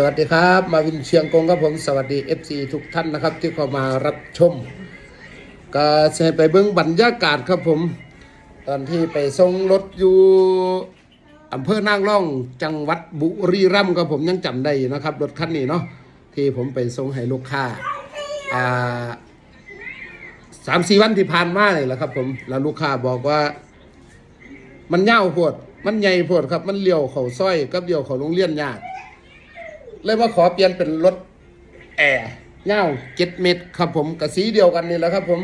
สวัสดีครับ มาวินเชียงกงครับผมสวัสดี FC ทุกท่านนะครับ ที่เข้ามารับชม ก็จะให้ไปเบิ้งบรรยากาศครับผม ตอนที่ไปส่งรถอยู่อำเภอนางร่องจังหวัดบุรีรัมย์ครับผมยังจำได้อยู่นะครับ รถคันนี้เนาะที่ผมไปส่งให้ลูกค้าอ่าสามสี่วันที่ผ่านมาเลยแหละครับ ผมแล้วลูกค้าบอกว่า มันเน่าวโพดมันใหญ่โพดครับ มันเลี้ยวเขาซอยกับเลี้ยวเขาโรงเรียนยาก เลยมาขอเปลี่ยนเป็นรถแอร์เน่าวเจ็ดเมตรครับผมกับสีเดียวกันนี่แหละครับ ผม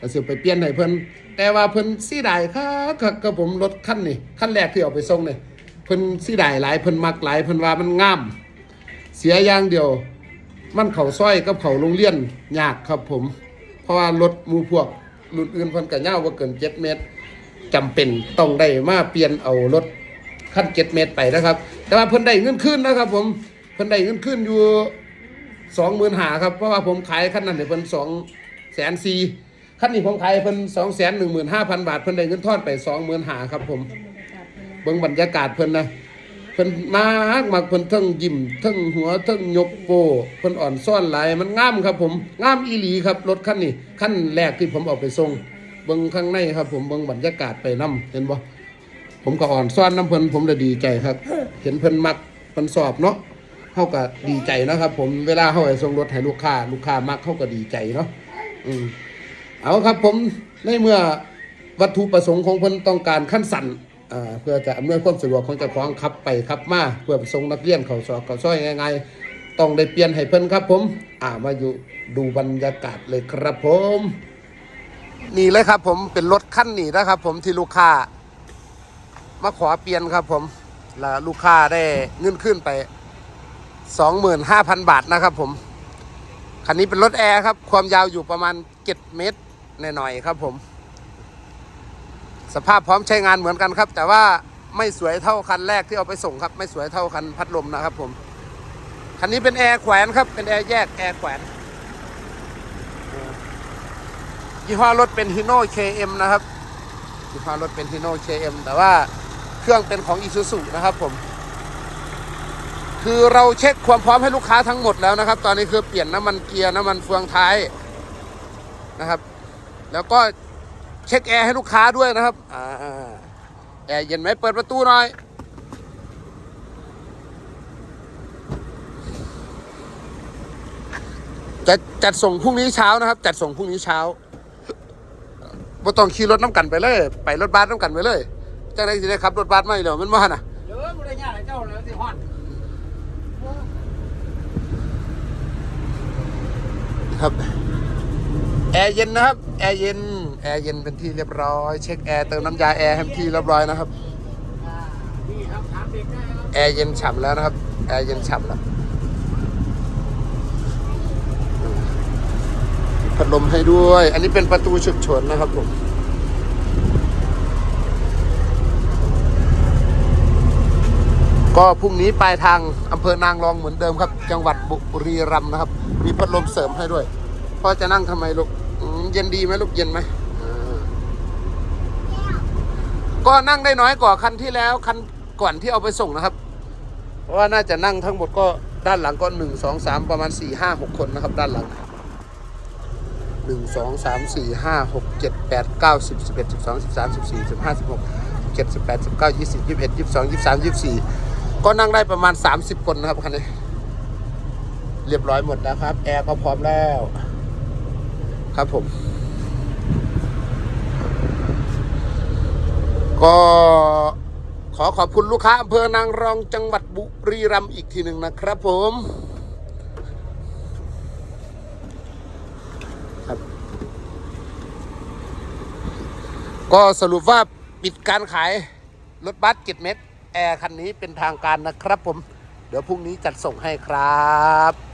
ก็สิไปเปลี่ยนให้เพิ่นแต่ว่าเพิ่นสีดายครับครับผมรถคันนี้คันแรกที่เอาไปส่งเนี่ยเพิ่นสีดายหลายเพิ่นมักหลายเพิ่นว่ามันงาม เสียอย่างเดียว มันเข่าซอยกับเข่าโรงเรียนยากครับผม เพราะว่ารถมูพวกรุ่นอื่นเพิ่นก็ยาวว่าเกินเจ็ดเมตรจำเป็นต้องได้มาเปลี่ยนเอารถขั้นเจ็ดเมตรไปนะครับ แต่ว่าเพิ่นได้เงินขึ้นนะครับผม เพิ่นได้เงินขึ้นอยู่สองหมื่นหาครับ เพราะว่าผมขายขั้นนั้นเนี่ยเพิ่นสองแสนสี่ขั้นนี้ผมขายเพิ่นสองแสนหนึ่งหมื่นห้าพันบาท เพิ่นได้เงินทอนไปสองหมื่นหาครับ ผมเบิ่งบรรยากาศเพิ่นนะเพิ่นมากมากเพิ่นทั้งยิ้มทั้งหัวทั้งยกโปเพิ่นอ่อนซ่อนหลายมันงามครับ ผมงามอีหลีครับรถคันนี้ขั้นแรกที่ผมเอาไปส่งเบิ่งข้างในครับ ผมเบิ่งบรรยากาศไปนํเห็นบ่ผมก็อ่อนซ้อนน้ำเพิ่นผมเลยดีใจครับ เห็นเพิ่นมักเพิ่นสอบเนาะ เฮาก็ดีใจนะครับ ผมเวลาเฮาไปส่งรถให้ลูกค้า ลูกค้ามักเฮาก็ดีใจเนาะอืมเอาครับ ผมในเมื่อวัตถุประสงค์ของเพิ่นต้องการขั้นสั่นอ่าเพื่อจะอำนวยความสะดวกของเจ้าของขับไปขับมาเพื่อไปส่งนักเรียนเขาสอบเขาซ้อยง่ายๆต้องได้เปลี่ยนให้เพิ่นครับ ผม อ่ามาอยู่ดูบรรยากาศเลยครับผม นี่เลยครับ ผมเป็นรถคันนี้นะครับ ผมที่ลูกค้า มาขอเปลี่ยนครับ ผมแล้วลูกค้าได้เงินขึ้นไป สองหมื่นห้าพันบาทนะครับผม คันนี้เป็นรถแอร์ครับ ความยาวอยู่ประมาณเจ็ดเมตรหน่อยๆครับผม สภาพพร้อมใช้งานเหมือนกันครับ แต่ว่าไม่สวยเท่าคันแรกที่เอาไปส่งครับ ไม่สวยเท่าคันพัดลมนะครับผม คันนี้เป็นแอร์แขวนครับ เป็นแอร์แยกแอร์แขวนยี่ห้อรถเป็น Hino KM นะครับยี่ห้อรถเป็น Hino KM แต่ว่าเครื่องเป็นของ Isuzu นะครับผม คือเราเช็คความพร้อมให้ลูกค้าทั้งหมดแล้วนะครับ ตอนนี้คือเปลี่ยนน้ำมันเกียร์น้ำมันเฟืองท้ายนะครับ แล้วก็เช็คแอร์ให้ลูกค้าด้วยนะครับอแอร์เย็นไหมเปิดประตูหน่อย จะจัดส่งพรุ่งนี้เช้านะครับ จัดส่งพรุ่งนี้เช้าบ่ต้องขี่รถน้ำกันไปเลย ไปรถบัสน้ำกันไปเลยจังไดสิได้ขับรถบัสมาอยู่แล้วมันว่าน่ะ เดี๋ยวมึงได้ยากเจ้าแล้วสิฮอด ครับแอร์เย็นนะครับแอร์เย็นแอร์เย็นเป็นที่เรียบร้อยเช็คแอร์เติมน้ำยาแอร์ให้ที่เรียบร้อยนะครับนี่ครับถามเด็กได้ครับแอร์เย็นฉ่ำแล้วนะครับแอร์เย็นฉ่ำแล้วพัดลมให้ด้วย อันนี้เป็นประตูฉุกเฉินนะครับผม ก็พรุ่งนี้ปลายทางอำเภอนางรองเหมือนเดิมครับ จังหวัดบุรีรัมย์นะครับ มีพัดลมเสริมให้ด้วยพ่อจะนั่งทำไมลูกเย็นดีไหมลูกเย็นไหมก็นั่งได้น้อยกว่าคันที่แล้วคันก่อนที่เอาไปส่งนะครับ เพราะว่าน่าจะนั่งทั้งหมดก็ด้านหลังก็หนึ่งสองสามประมาณสี่ห้าหกคนนะครับ ด้านหลังหนึ่งสองสามสี่ห้าหกเจ็ดแปดเก้าสิบสิบเอ็ดสิบสองสิบสามสิบสี่สิบห้าสิบหกเจ็ดสิบแปดสิบเก้ายี่สิบยี่สิบเอ็ดยี่สิบสองยี่สิบสามยี่สิบสี่ ก็นั่งได้ประมาณสามสิบคนนะครับคันนี้ เรียบร้อยหมดแล้วครับ แอร์ก็พร้อมแล้ว ครับผม ก็ขอขอบคุณลูกค้าอำเภอนางรองจังหวัดบุรีรัมย์อีกทีหนึ่งนะครับผมครับ ก็สรุปว่าปิดการขายรถบัส7เมตร แอร์คันนี้เป็นทางการนะครับผม เดี๋ยวพรุ่งนี้จัดส่งให้ครับ